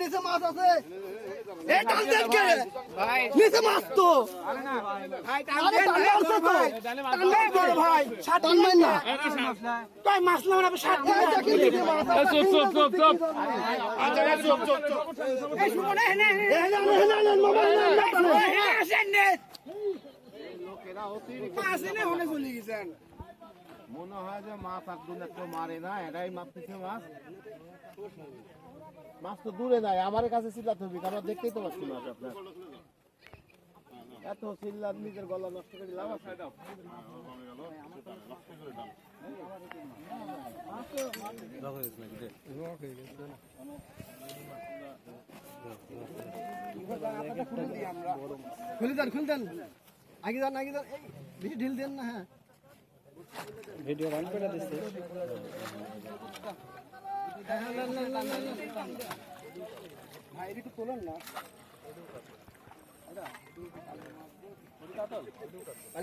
নিচে মাছ আছে? এ টান দেন কে? নিচে মাছ তো। আরে টান মারছে তো। টান দেন বড় ভাই। টান মার না। তাই মাছ না না সাত দিন দেখেন নিচে মাছ আছে। চুপ চুপ চুপ চুপ। এই শুনো না হেনে হেনে হেনে হেনে মোবাইল না না আসেন নে। মাছ এনে হনে চলে গেছেন। মনে হয় যে মাছ আর মারে না এটাই মারতেছে মাছ। মাছ তো দূরে নাই আমার কাছে চিল্লাতে হবে আমরা দেখতেই তো পাচ্ছি মাছ আপনার। এত চিল্লার নিজের গলা নষ্ট করে লাভ আছে? খুলে দেন খুলে দেন। আগে যান আগে যান বেশি ঢিল দেন না হ্যাঁ। ভিডিও রান করে দিচ্ছে। ভাই একটু তোলেন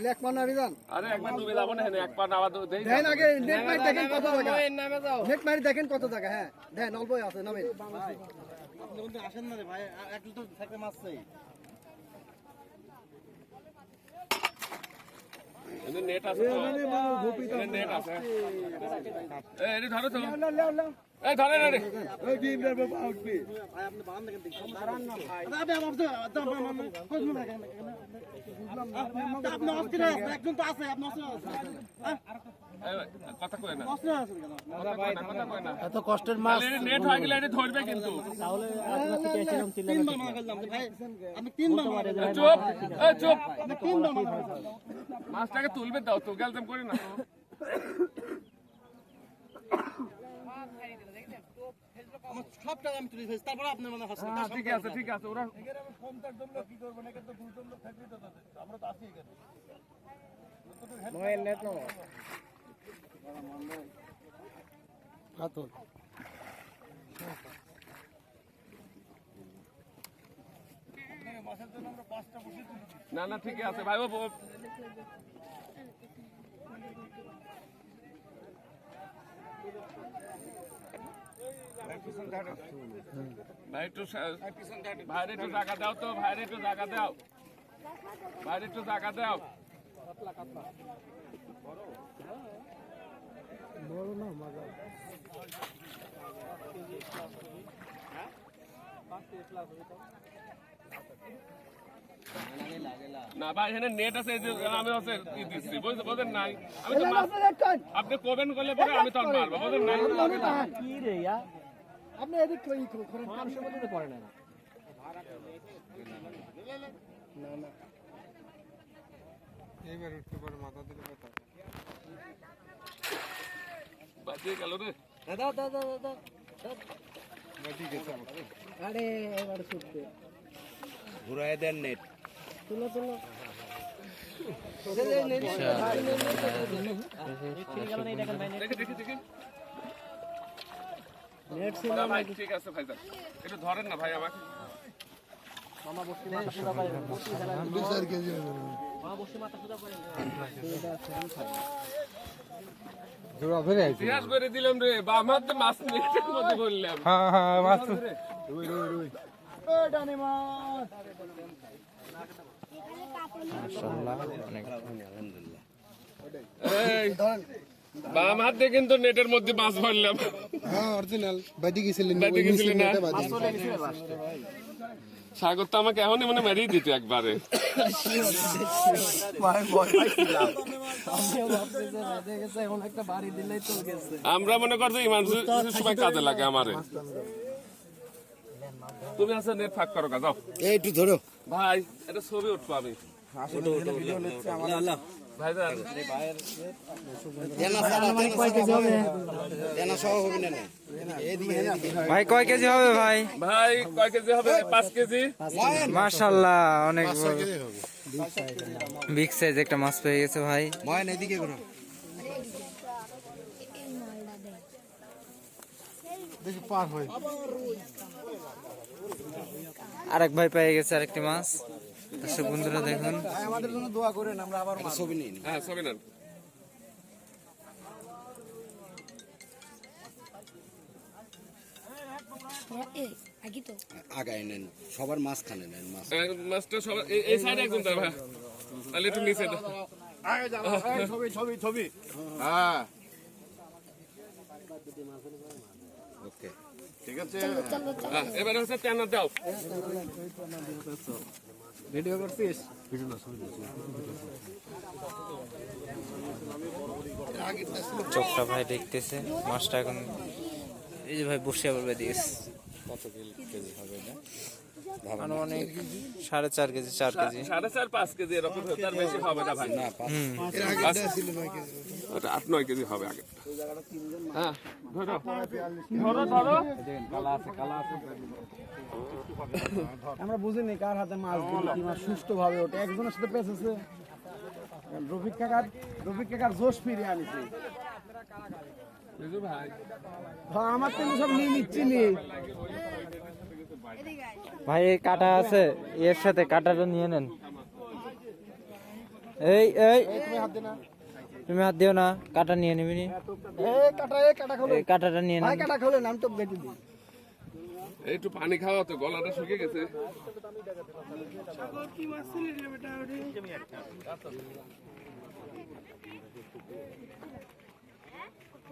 এক এক দেখেন কত টাকা নেট দেখেন কত টাকা হ্যাঁ। দেখেন অল্পই আছে নামেন আসেন না রে ভাই একটু তো থাকতে মাছ নেট আছে তো নেট আছে এই ধরো তো এই ধরে না রে এই, কথা কই না কথা কই না, কথা কই না এত কষ্টের মাছ। নেট হয়ে গেলে এটি ধরবে কিন্তু। এই চুপ এই চুপ। মাছটাকে তুলবে দাও তো গেলতাম করি না তো হ্যাঁ, ঠিক আছে ঠিক আছে ওরা কাতল না না ঠিক আছে, ভাই, ও- ভাই, একটু ভাইরে একটু জায়গা দাও তো, ভাইরে একটু জায়গা দাও। ভাইরে একটু জায়গা দাও। না ভাই এখানে নেট আছে এই যে আমি আছে ই দিচ্ছি বুঝতে বোঝেন নাই আমি তো মাছ- আপনি কবেন করলে পরে আমি তখন মারবো বোঝেন নাই আপনি এদিক কই করেন মানুষের মধ্যে পড়ে না বাঁচিয়ে গেল রে। দাও দাও দাও আরে এবারে ছুটবে ঘুরাই দেন নেট তুলো তুলো। দেখে দেখে দেখে। নেট না ভাই ঠিক আছে ভাই যান। একটু ধরেন না ভাই আমাকে ইতিহাস করে দিলাম রে বাম হাতে মাছ নেটের মধ্যে বললাম। এই, বাম হাতে কিন্তু নেটের মধ্যে মাছ ভরলাম হ্যাঁ অরিজিনাল। বাদি গেছিলেন বাদি গেছিলেন না? সাগর তো আমাকে এখনই মনে মেরেই দিত একবারে। এখন একটা বাড়ি দিলেই তো গেছে আমরা মনে করছি সময় কাজে লাগে আমারে। তুমি আছে নেট ফাঁক করো যাও। এই একটু ধরো। ভাই এটা ছবি উঠবো আমি। ভাই কয় কেজি হবে ভাই? ভাই কয় কেজি হবে? পাঁচ কেজি। মাশাল্লাহ অনেক বড় কেজি বিগ সাইজ একটা মাছ পেয়ে গেছে ভাই। ময়ন এদিকে করো। দেখি পার হয়। আরেক ভাই পেয়ে গেছে আরেকটি মাছ। দর্শক বন্ধুরা দেখুন। আমাদের জন্য দোয়া করেন আমরা আবার ছবি নিন। হ্যাঁ ছবি নেন। আগায় নেন সবার মাঝখানে নেন মাছ মাছটা সবাই এই- এই সাইডে একদম দাও ভাই তাহলে একটু নিচে দাও আগে যাও, ছবি ছবি ছবি। হ্যাঁ। ওকে। ঠিক আছে। হ্যাঁ, এবারে হচ্ছে ট্যানার দাও। ভিডিও করছিস চোখটা ভাই দেখতেছে মাছটা এখন এই যে ভাই বসে বলবে দিয়েছে অনেক সাড়ে চার কেজি চার কেজি। সাড়ে চার পাঁচ কেজি এরকম তার বেশি হবে না ভাই। হুম। ওটা আট নয় কেজি হবে আগে হ্যাঁ। ধরো। ধরো ধরো। আমরা বুঝিনি কার হাতে মাছ দিল কি মাছ সুস্থ ভাবে ওঠে। একজনের সাথে পেঁচেছে। রফিক কাকার রফিক কাকার জোশ ফিরে আনিছে। আমার তো সব নিয়ে নিচ্ছি নি ভাই এই কাটা আছে। এর সাথে কাটাটা নিয়ে নেন। এই এই। তুমি হাত দিও না। কাটা নিয়ে নিবি নি। এ কাটা এ কাটা খোলো। এই কাটাটা নিয়ে কাটা খোলেন আমি তো বেটে দিই। একটু পানি খাওয়া তো গলাটা শুকিয়ে গেছে কাঁচা তেল ছিল আলু তেল নিছে আমাকে একবার দিয়ে দিতে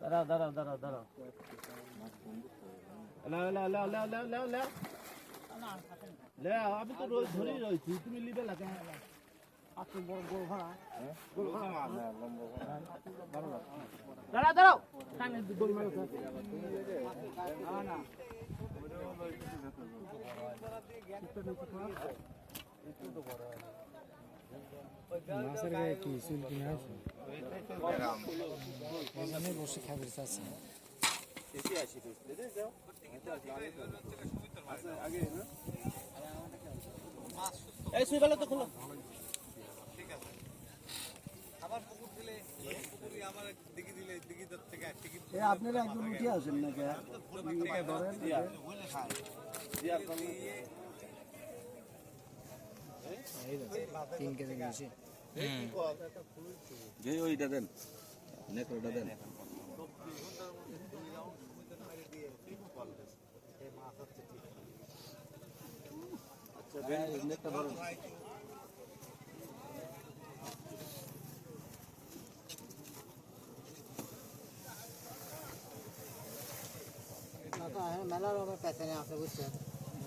দাঁড়াও দাঁড়াও দাঁড়াও দাঁড়াও। লাও লাও লাও লাও লাও আমি তো রোজ ধরেই রয়েছি, তুমি লিবে লাগে দাঁড়াও। মাছের গায়ে কি সিল কিনে আছে? এখানে বসে খাবার চাচ্ছে। দিলে পুকুরি আমার থেকে টিকিট আপনারা একদম উঠে আসেন না। কে ধরেন তিন কেজি গেছে যে ওইটা দেন নেকড়াটা দেন মেলার আমার পেছনে আছে বুঝছেন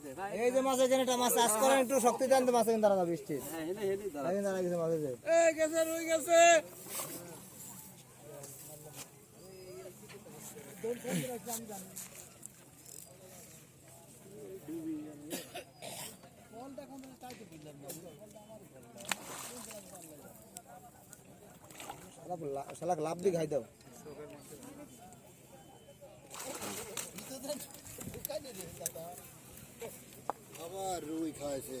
তো এই যে মাছ এখানে মাছ চাষ করেন একটু শক্তি দেন তো মাছ এখানে দাঁড়ানো বৃষ্টি হ্যাঁ দাঁড়া গেছে মাছ গেছে গেছে শালা লাভ দিয়ে খাই দাও। আবার রুই খাইছে।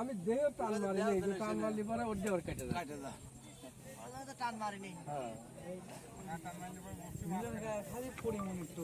আমি দেহে টান মারি টান মারলি পরে ওর দিয়ে ওর কেটে যায়। টান মারিনি। খালি পরিমাণ একটু